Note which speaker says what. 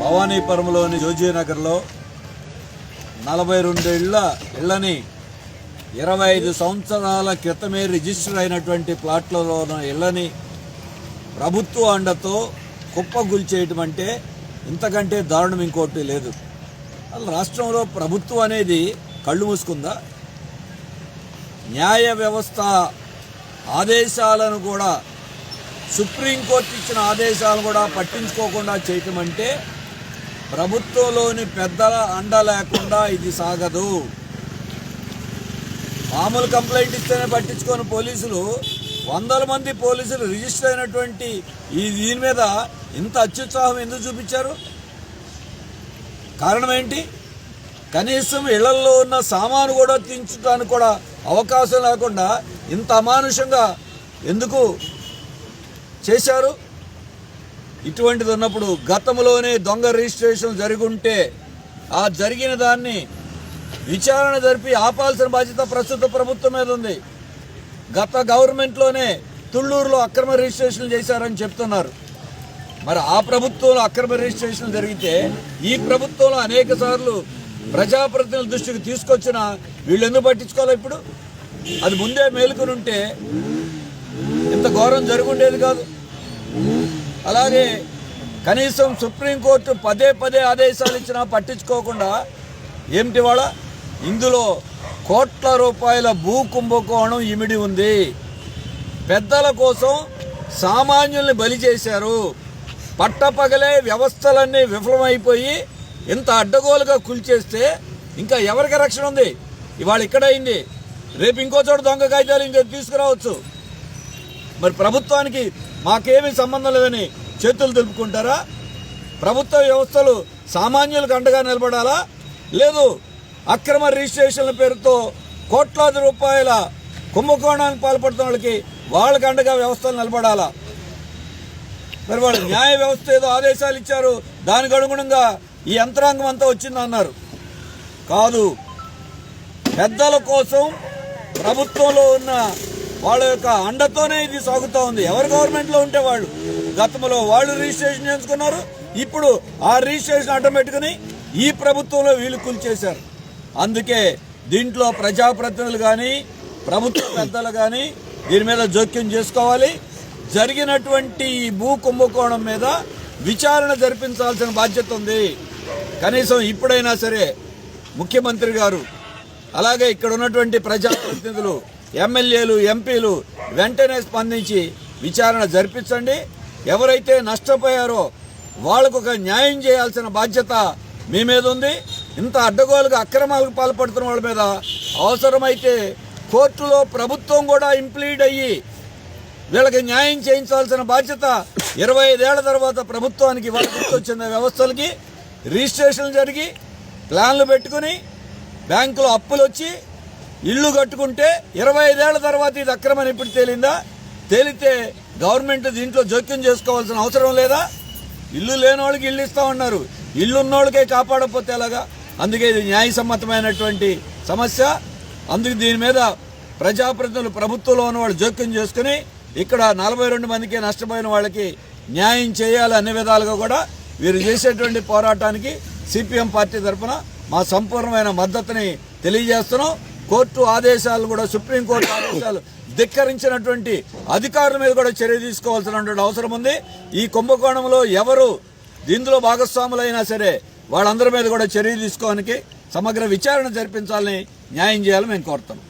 Speaker 1: భవానీపురంలోని జోజీనగర్లో నలభై రెండు ఇళ్ళ ఇళ్ళని ఇరవై ఐదు సంవత్సరాల క్రితమే రిజిస్టర్ అయినటువంటి ప్లాట్లలో ఉన్న ఇళ్ళని ప్రభుత్వ అండతో కుప్పగుల్చేయటం అంటే ఇంతకంటే దారుణం ఇంకోటి లేదు. అసలు రాష్ట్రంలో ప్రభుత్వం అనేది కళ్ళు మూసుకుందా? న్యాయ వ్యవస్థ ఆదేశాలను కూడా సుప్రీంకోర్టు ఇచ్చిన ఆదేశాలను కూడా పట్టించుకోకుండా చేయటం అంటే ప్రభుత్వంలోని పెద్దల అండ లేకుండా ఇది సాగదు. మామూలు కంప్లైంట్ ఇస్తేనే పట్టించుకొని పోలీసులు వందల మంది పోలీసులు రిజిస్టర్ అయినటువంటి ఈ దీని మీద ఇంత అత్యుత్సాహం ఎందుకు చూపించారు? కారణం ఏంటి? కనీసం ఇళ్ళలో ఉన్న సామాను కూడా తీర్చడానికి కూడా అవకాశం లేకుండా ఇంత అమానుషంగా ఎందుకు చేశారు? ఇటువంటిది ఉన్నప్పుడు గతంలోనే దొంగ రిజిస్ట్రేషన్ జరుగుంటే ఆ జరిగిన దాన్ని విచారణ జరిపి ఆపాల్సిన బాధ్యత ప్రస్తుత ప్రభుత్వం మీద ఉంది. గత గవర్నమెంట్లోనే తుళ్ళూరులో అక్రమ రిజిస్ట్రేషన్ చేశారని చెప్తున్నారు. మరి ఆ ప్రభుత్వంలో అక్రమ రిజిస్ట్రేషన్ జరిగితే ఈ ప్రభుత్వంలో అనేక సార్లు ప్రజాప్రతినిధుల దృష్టికి తీసుకొచ్చిన వీళ్ళు ఎందుకు పట్టించుకోవాలి ఇప్పుడు? అది ముందే మేలుకొని ఉంటే ఇంత ఘోరం జరుగుండేది కాదు. అలాగే కనీసం సుప్రీంకోర్టు పదే పదే ఆదేశాలు ఇచ్చినా పట్టించుకోకుండా ఏమిటి వాళ్ళ? ఇందులో కోట్ల రూపాయల భూ కుంభకోణం ఇమిడి ఉంది. పెద్దల కోసం సామాన్యుల్ని బలి చేశారు. పట్టపగలే వ్యవస్థలన్నీ విఫలమైపోయి ఇంత అడ్డగోలుగా కూల్చేస్తే ఇంకా ఎవరికి రక్షణ ఉంది? ఇవాళ ఇక్కడ అయింది. రేపు ఇంకో చోట దొంగ కాగితాలు ఇంకా తీసుకురావచ్చు. మరి ప్రభుత్వానికి మాకేమీ సంబంధం లేదని చేతులు తెలుపుకుంటారా ప్రభుత్వ వ్యవస్థలు సామాన్యులకు అండగా నిలబడాలా? లేదు అక్రమ రిజిస్ట్రేషన్ల పేరుతో కోట్లాది రూపాయల కుంభకోణానికి పాల్పడుతున్న వాళ్ళకి వాళ్ళకి అండగా వ్యవస్థలు నిలబడాలా? మరి వాళ్ళు న్యాయ వ్యవస్థ ఏదో ఆదేశాలు ఇచ్చారు దానికి అనుగుణంగా ఈ యంత్రాంగం అంతా వచ్చింది అన్నారు. కాదు. పెద్దల కోసం ప్రభుత్వంలో ఉన్న వాళ్ళ యొక్క అండతోనే ఇది సాగుతూ ఉంది. ఎవరు గవర్నమెంట్లో ఉంటే వాళ్ళు? గతంలో వాళ్ళు రిజిస్ట్రేషన్ చేసుకున్నారు ఇప్పుడు ఆ రిజిస్ట్రేషన్ ఆటోమేటిక్ని ఈ ప్రభుత్వంలో వీలు కూల్చేశారు. అందుకే దీంట్లో ప్రజాప్రతినిధులు కానీ ప్రభుత్వ పెద్దలు కానీ దీని మీద జోక్యం చేసుకోవాలి. జరిగినటువంటి ఈ భూ కుంభకోణం మీద విచారణ జరిపించాల్సిన బాధ్యత ఉంది. కనీసం ఇప్పుడైనా సరే ముఖ్యమంత్రి గారు అలాగే ఇక్కడ ఉన్నటువంటి ప్రజాప్రతినిధులు ఎమ్మెల్యేలు ఎంపీలు వెంటనే స్పందించి విచారణ జరిపించండి. ఎవరైతే నష్టపోయారో వాళ్ళకు ఒక న్యాయం చేయాల్సిన బాధ్యత మీ మీద ఉంది. ఇంత అడ్డగోలుగా అక్రమాలకు పాల్పడుతున్న వాళ్ళ మీద అవసరమైతే కోర్టులో ప్రభుత్వం కూడా ఇంప్లీడ్ అయ్యి వీళ్ళకి న్యాయం చేయించాల్సిన బాధ్యత ఇరవై ఐదేళ్ళ తర్వాత ప్రభుత్వానికి వాళ్ళ గుర్తొచ్చిన వ్యవస్థలకి రిజిస్ట్రేషన్ జరిగి ప్లాన్లు పెట్టుకుని బ్యాంకులో అప్పులు వచ్చి ఇల్లు కట్టుకుంటే ఇరవై ఐదేళ్ళ తర్వాత ఇది అక్రమని ఇప్పుడు తేలిందా? తేలితే గవర్నమెంట్ దీంట్లో జోక్యం చేసుకోవాల్సిన అవసరం లేదా? ఇల్లు లేని వాళ్ళకి ఇల్లు ఇస్తామన్నారు. ఇల్లు ఉన్నోళ్ళకే కాపాడకపోతే ఎలాగా? అందుకే ఇది న్యాయసమ్మతమైనటువంటి సమస్య. అందుకు దీని మీద ప్రజాప్రతినిధులు ప్రభుత్వంలో ఉన్న వాళ్ళు జోక్యం చేసుకుని ఇక్కడ నలభై రెండు మందికి నష్టపోయిన వాళ్ళకి న్యాయం చేయాలి అన్ని విధాలుగా కూడా వీరు చేసేటువంటి పోరాటానికి సిపిఎం పార్టీ తరఫున మా సంపూర్ణమైన మద్దతుని తెలియజేస్తున్నాం. కోర్టు ఆదేశాలు కూడా సుప్రీంకోర్టు ఆదేశాలు ధిక్కరించినటువంటి అధికారుల మీద కూడా చర్య తీసుకోవాల్సినటువంటి అవసరం ఉంది. ఈ కుంభకోణంలో ఎవరు ఇందులో భాగస్వాములైనా సరే వాళ్ళందరి మీద కూడా చర్య తీసుకోవడానికి సమగ్ర విచారణ జరిపించాలని న్యాయం చేయాలని మేము కోరుతున్నాం.